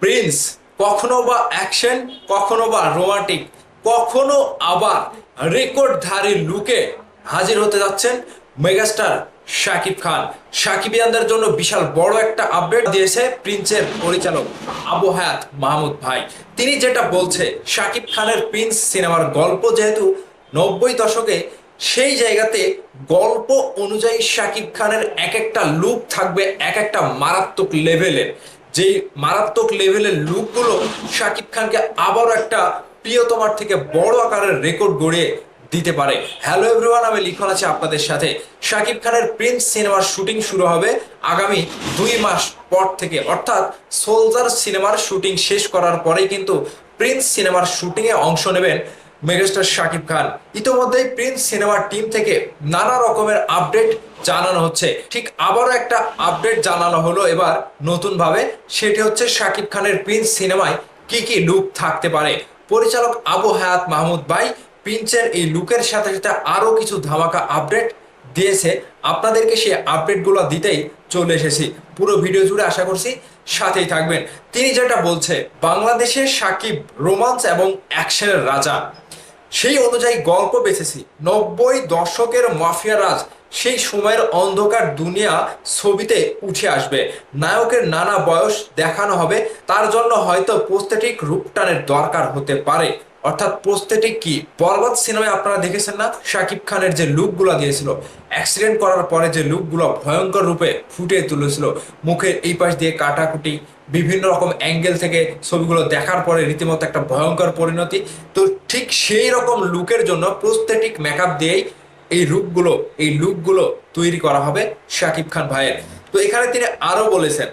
Prince কখনো বা action কখনো বা রোমান্টিক কখনো আবার রেকর্ডধারী লুকে হাজির হতে যাচ্ছেন মেগাস্টার শাকিব খান। সাকিবিয়ানদের জন্য বিশাল বড় একটা আপডেট দিয়েছে প্রিন্সের পরিচালক আবু হায়াত মাহমুদ ভাই। তিনি যেটা বলছে, শাকিব খানের প্রিন্স সিনেমার গল্প যেহেতু নব্বই দশকে, সেই জায়গাতে গল্প অনুযায়ী শাকিব খানের এক একটা লুক থাকবে এক একটা মারাত্মক লেভেলের যেই মারাত্মক লেভেলের লুকগুলো শাকিব খানকে আবারও একটা প্রিয়তমার থেকে বড় আকারের রেকর্ড গড়িয়ে দিতে পারে। হ্যালো এভরিওয়ান আমি লিখন আছি আপনাদের সাথে। শাকিব খানের প্রিন্স সিনেমার শুটিং শুরু হবে আগামী দুই মাস পর থেকে। অর্থাৎ সোলজার সিনেমার শুটিং শেষ করার পরেই কিন্তু প্রিন্স সিনেমার শুটিংয়ে অংশ নেবেন মেগাস্টার শাকিব খান ইতোমধ্যেই প্রিন্স সিনেমার টিম থেকে নানা রকমের আপডেট জানানো হচ্ছে। ঠিক আবারও একটা আপডেট জানানো হলো এবার নতুন ভাবে সেটি হচ্ছে শাকিব খানের প্রিন্স সিনেমায় কি কি লুক থাকতে পারে। পরিচালক আবু হায়াত মাহমুদ ভাই প্রিন্সের এই লুকের সাথে সাথে আরও কিছু ধামাকা আপডেট দিয়েছে। আপনাদেরকে সেই আপডেটগুলো দিতেই চলে এসেছি। পুরো ভিডিও জুড়ে আশা করছি সাথেই থাকবেন। তিনি যেটা বলছে বাংলাদেশের সাকিব রোমান্স এবং অ্যাকশনের রাজা। সেই অনুযায়ী গল্প বেছেছি। নব্বই দশকের মাফিয়া রাজ সেই সময়ের অন্ধকার দুনিয়া ছবিতে উঠে আসবে। নায়কের নানা বয়স দেখানো হবে, তার জন্য হয়তো প্রস্থেটিক রূপটানের দরকার হতে পারে। অর্থাৎ প্রস্থেটিক কি? বরবাদ সিনেমায় আপনারা দেখেছেন না? শাকিব খানের যে লুকগুলো দিয়েছিল অ্যাক্সিডেন্ট করার পরে যে লুকগুলো ভয়ঙ্কর রূপে ফুটিয়ে তুলেছিল মুখের এই পাশ দিয়ে কাটাকুটি, বিভিন্ন রকম অ্যাঙ্গেল থেকে ছবিগুলো দেখার পরে রীতিমতো একটা ভয়ঙ্কর পরিণতি। তো ঠিক সেই রকম লুকের জন্য প্রস্থেটিক মেকআপ দিয়েই এই রূপগুলো, এই লুকগুলো তৈরি করা হবে শাকিব খান ভাইয়ের। তো এখানে তিনি আরও বলেছেন,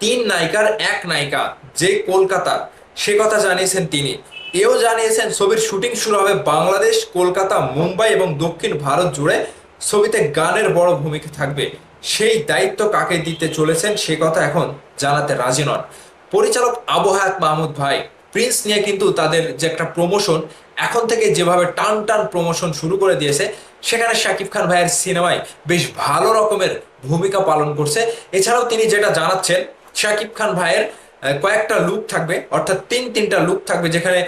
তিন নায়িকার এক নায়িকা যে কলকাতার, সে কথা জানিয়েছেন তিনি। এও জানিয়েছেন, ছবির শুটিং শুরু হবে বাংলাদেশ, কলকাতা, মুম্বাই এবং দক্ষিণ ভারত জুড়ে ছবিতে গানের বড় ভূমিকা থাকবে। সেই দায়িত্ব কাকে দিতে চলেছেন সে কথা এখন জানাতে রাজি নন। পরিচালক আবু হায়াত মাহমুদ ভাই, প্রিন্স নিয়ে কিন্তু তাদের যে একটা প্রমোশন, এখন থেকে যেভাবে টান টান প্রমোশন শুরু করে দিয়েছে, সেখানে শাকিব খান ভাইয়ের সিনেমায় বেশ ভালো রকমের ভূমিকা পালন করছে। এছাড়াও তিনি যেটা জানাচ্ছেন, শাকিব খান ভাইয়ের কয়েকটা লুক থাকবে, অর্থাৎ তিন তিনটা লুক থাকবে যেখানে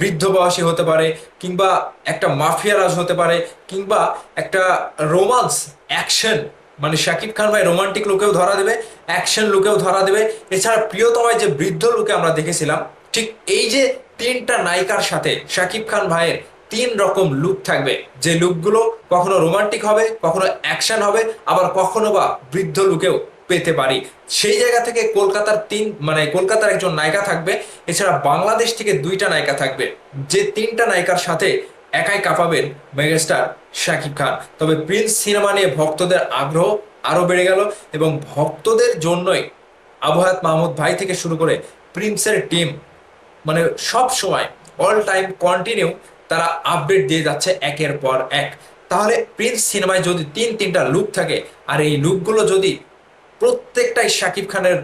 বৃদ্ধ বয়সী হতে পারে, কিংবা একটা মাফিয়া রাজ হতে পারে, কিংবা একটা রোমান্স অ্যাকশন মানে শাকিব খান ভাই রোমান্টিক লুকেও ধরা দেবে অ্যাকশন লুকেও ধরা দেবে। এছাড়া প্রিয়তমায় যে বৃদ্ধ লুকে আমরা দেখেছিলাম, ঠিক এই যে তিনটা নায়িকার সাথে শাকিব খান ভাইয়ের তিন রকম লুক থাকবে। যে লুকগুলো কখনো রোমান্টিক হবে, কখনো অ্যাকশন হবে, আবার কখনো বা বৃদ্ধ লুকেও পেতে পারি। সেই জায়গা থেকে কলকাতার তিন মানে কলকাতার একজন নায়িকা থাকবে। এছাড়া বাংলাদেশ থেকে দুইটা নায়িকা থাকবে। যে তিনটা নায়িকার সাথে একাই কাঁপাবেন মেগাস্টার শাকিব খান। তবে প্রিন্স সিনেমা নিয়ে ভক্তদের আগ্রহ আরও বেড়ে গেল এবং ভক্তদের জন্যই আবহাত মাহমুদ ভাই থেকে শুরু করে প্রিন্সের টিম মানে সব সময় অল টাইম কন্টিনিউ তারা আপডেট দিয়ে যাচ্ছে একের পর এক। তাহলে প্রিন্স সিনেমায় যদি তিন, তিনটা লুক থাকে, আর এই লুকগুলো যদি প্রত্যেকটাই শাকিব খানের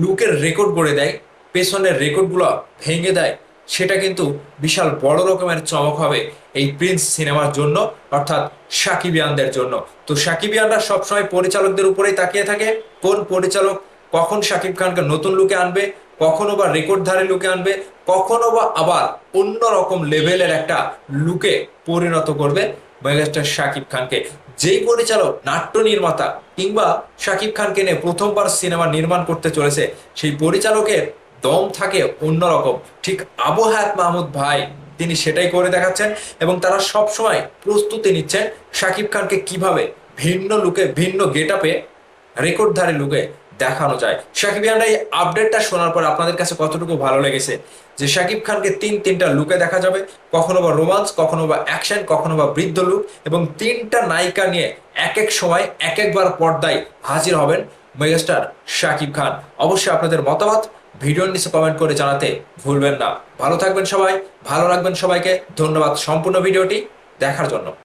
লুকের রেকর্ড গড়ে দেয়, পেছনের রেকর্ডগুলো ভেঙে দেয়, সেটা কিন্তু বিশাল বড় রকমের চমক হবে এই প্রিন্স সিনেমার জন্য, অর্থাৎ সাকিবিয়ানদের জন্য। তো সাকিবিয়ানরা সবসময় পরিচালকদের উপরেই তাকিয়ে থাকে, কোন পরিচালক কখন শাকিব খানকে নতুন লুকে আনবে, কখনো বা রেকর্ডধারী লুকে আনবে, কখনো বা আবার অন্য রকম লেভেলের একটা লুকে পরিণত করবে মেগাস্টার শাকিব খানকে। যেই পরিচালক, নাট্য নির্মাতা কিংবা শাকিব খানকে নিয়ে প্রথমবার সিনেমা নির্মাণ করতে চলেছে, সেই পরিচালকের দম থাকে অন্যরকম। ঠিক আবহায়াত মাহমুদ ভাই, তিনি সেটাই করে দেখাচ্ছেন এবং তারা সব সময় প্রস্তুতি নিচ্ছেন শাকিব খানকে কীভাবে ভিন্ন লুকে, ভিন্ন গেট আপে রেকর্ডধারী লুকে দেখানো যায়। শাকিব খানের এই আপডেটটা শোনার পর আপনাদের কাছে কতটুকু ভালো লেগেছে? যে শাকিব খানকে তিন তিনটা লুকে দেখা যাবে, কখনো বা রোমান্স কখনো বা অ্যাকশন কখনো বা বৃদ্ধ লুক এবং তিনটা নায়িকা নিয়ে এক এক সময়, এক একবার পর্দায় হাজির হবেন মেগাস্টার শাকিব খান। অবশ্যই আপনাদের মতামত ভিডিওর নিচে কমেন্ট করে জানাতে ভুলবেন না। ভালো থাকবেন সবাই, ভালো রাখবেন সবাইকে। ধন্যবাদ সম্পূর্ণ ভিডিওটি দেখার জন্য।